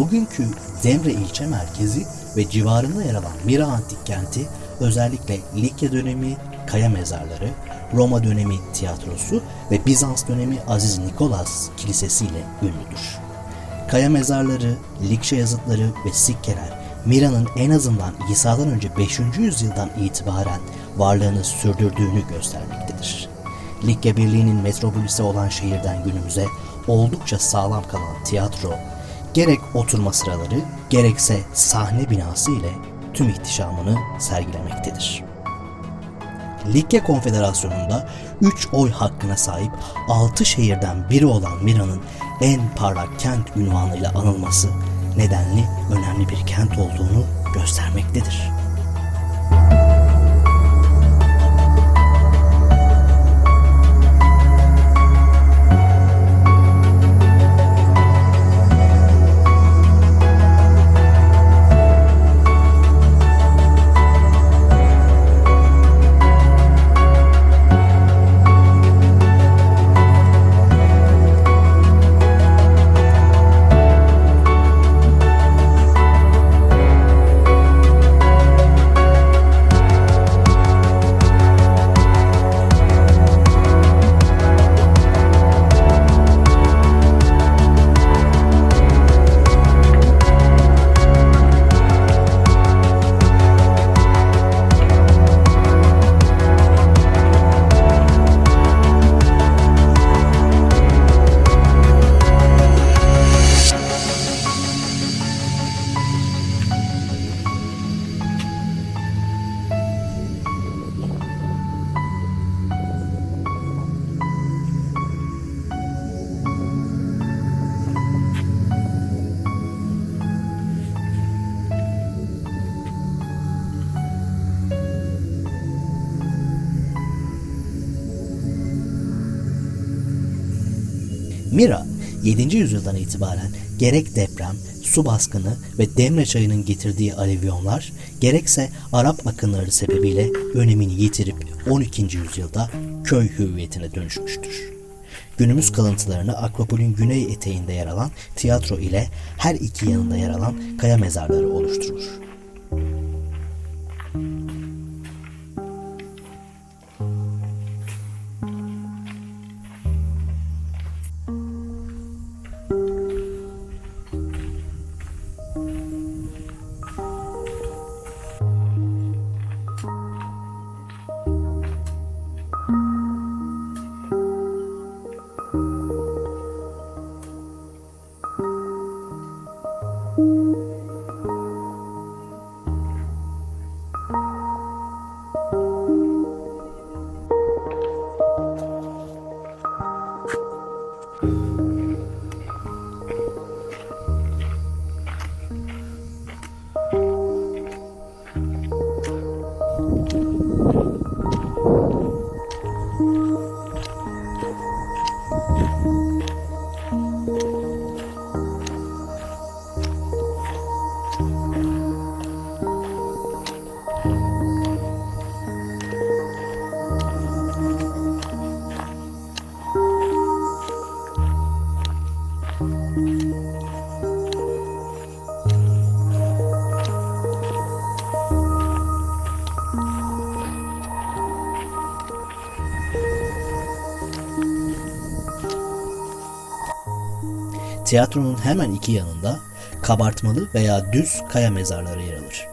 Bugünkü Demre ilçe merkezi ve civarında yer alan Mira Antik Kenti özellikle Likya dönemi kaya mezarları, Roma dönemi tiyatrosu ve Bizans dönemi Aziz Nikolas Kilisesi ile ünlüdür. Kaya mezarları, Likya yazıtları ve sikkeler Mira'nın en azından İsa'dan önce 5. yüzyıldan itibaren varlığını sürdürdüğünü göstermektedir. Likya Birliği'nin metropolisi olan şehirden günümüze oldukça sağlam kalan tiyatro, gerek oturma sıraları gerekse sahne binası ile tüm ihtişamını sergilemektedir. Likya Konfederasyonu'nda 3 oy hakkına sahip 6 şehirden biri olan Mira'nın en parlak kent ünvanıyla anılması nedenli önemli bir kent olduğunu göstermektedir. Mira 7. yüzyıldan itibaren gerek deprem, su baskını ve Demre çayının getirdiği alevyonlar gerekse Arap akınları sebebiyle önemini yitirip 12. yüzyılda köy hüviyetine dönüşmüştür. Günümüz kalıntılarını Akropol'ün güney eteğinde yer alan tiyatro ile her iki yanında yer alan kaya mezarları oluşturur. Tiyatronun hemen iki yanında kabartmalı veya düz kaya mezarları yer alır.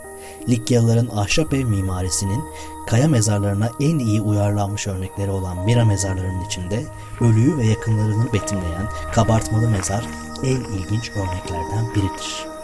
Likyalıların ahşap ev mimarisinin kaya mezarlarına en iyi uyarlanmış örnekleri olan Mira mezarlarının içinde ölüyü ve yakınlarını betimleyen kabartmalı mezar en ilginç örneklerden biridir.